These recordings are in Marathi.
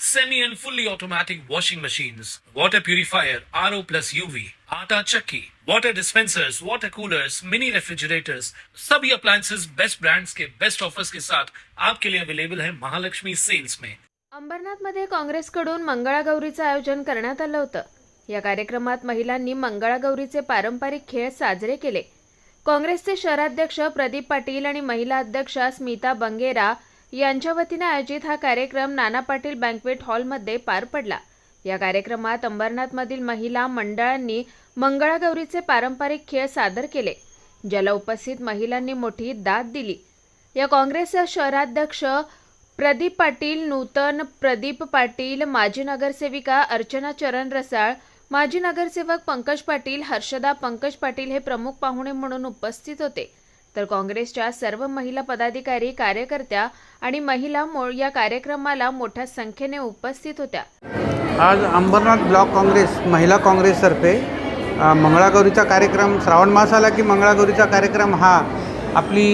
semi and fully automatic washing machines, water purifier, RO plus UV, आटा chakki, water dispensers, water coolers, mini refrigerators, सभी appliances. Best brands के best offers के साथ आपके लिए available है महालक्ष्मी सेल्स में अंबरनाथमध्ये काँग्रेसकडून मंगळागौरीचं आयोजन करण्यात आलं होतं. या कार्यक्रमात महिलांनी मंगळागौरीचे पारंपरिक खेळ साजरे केले. काँग्रेसचे शहराध्यक्ष प्रदीप पाटील आणि महिला अध्यक्षा स्मिता बंगेरा यांच्या वतीने आयोजित हा कार्यक्रम नाना पाटील बँकवेट हॉलमध्ये पार पडला. या कार्यक्रमात अंबरनाथमधील महिला मंडळांनी मंगळागौरीचे पारंपरिक खेळ सादर केले ज्याला उपस्थित महिलांनी मोठी दाद दिली. या काँग्रेसच्या शहराध्यक्ष प्रदीप पाटील नूतन प्रदीप पाटील माजी नगरसेविका अर्चना चरण रसाळ माजी नगरसेवक पंकज पाटील हर्षदा पंकज पाटील हे प्रमुख पाहुणे म्हणून उपस्थित होते. तर काँग्रेसच्या सर्व महिला पदाधिकारी कार्यकर्त्या आणि महिला मो- या कार्यक्रमाला मोठ्या संख्येने उपस्थित होत्या. आज अंबरनाथ ब्लॉक काँग्रेस महिला काँग्रेसतर्फे मंगळागौरीचा कार्यक्रम श्रावण मास आला की मंगळागौरीचा कार्यक्रम हा आपली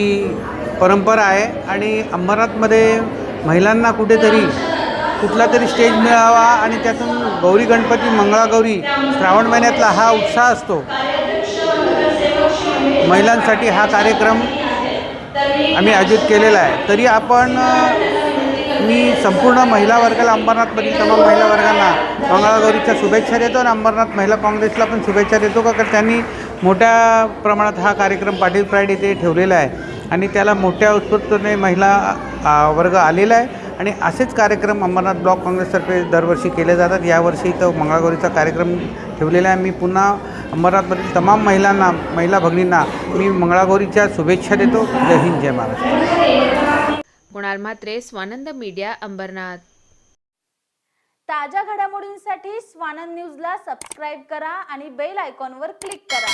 परंपरा आहे आणि अंबरनाथमध्ये महिलांना कुठेतरी कुठला तरी स्टेज मिळावा आणि त्यातून गौरी गणपती मंगळागौरी श्रावण महिन्यातला हा उत्साह असतो. महिलांसाठी हा कार्यक्रम आम्ही आयोजित केलेला आहे. तरी आपण मी संपूर्ण महिला वर्गाला अंबरनाथमधील तमाम महिला वर्गांना मंगळागौरीच्या शुभेच्छा देतो आणि अंबरनाथ महिला काँग्रेसला पण शुभेच्छा देतो का कारण त्यांनी मोठ्या प्रमाणात हा कार्यक्रम पाटील प्राईड येथे ठेवलेला आहे. आणि त्याला मोठ्या उत्स्फूर्तपणे महिला वर्ग आलेला आहे. आणि असेच कार्यक्रम अंबरनाथ ब्लॉक काँग्रेसतर्फे दरवर्षी केले जातात. यावर्षी तर मंगळागौरीचा कार्यक्रम ठेवलेला आहे. मी पुन्हा अंबरनाथमधील तमाम महिलांना महिला भगिनींना मी मंगळागौरीच्या शुभेच्छा देतो. जय हिंद जय महाराष्ट्र. कुणाल म्हात्रे स्वानंद मीडिया अंबरनाथ. ताज्या घडामोडींसाठी स्वानंद न्यूजला सबस्क्राईब करा आणि बेल आयकॉनवर क्लिक करा.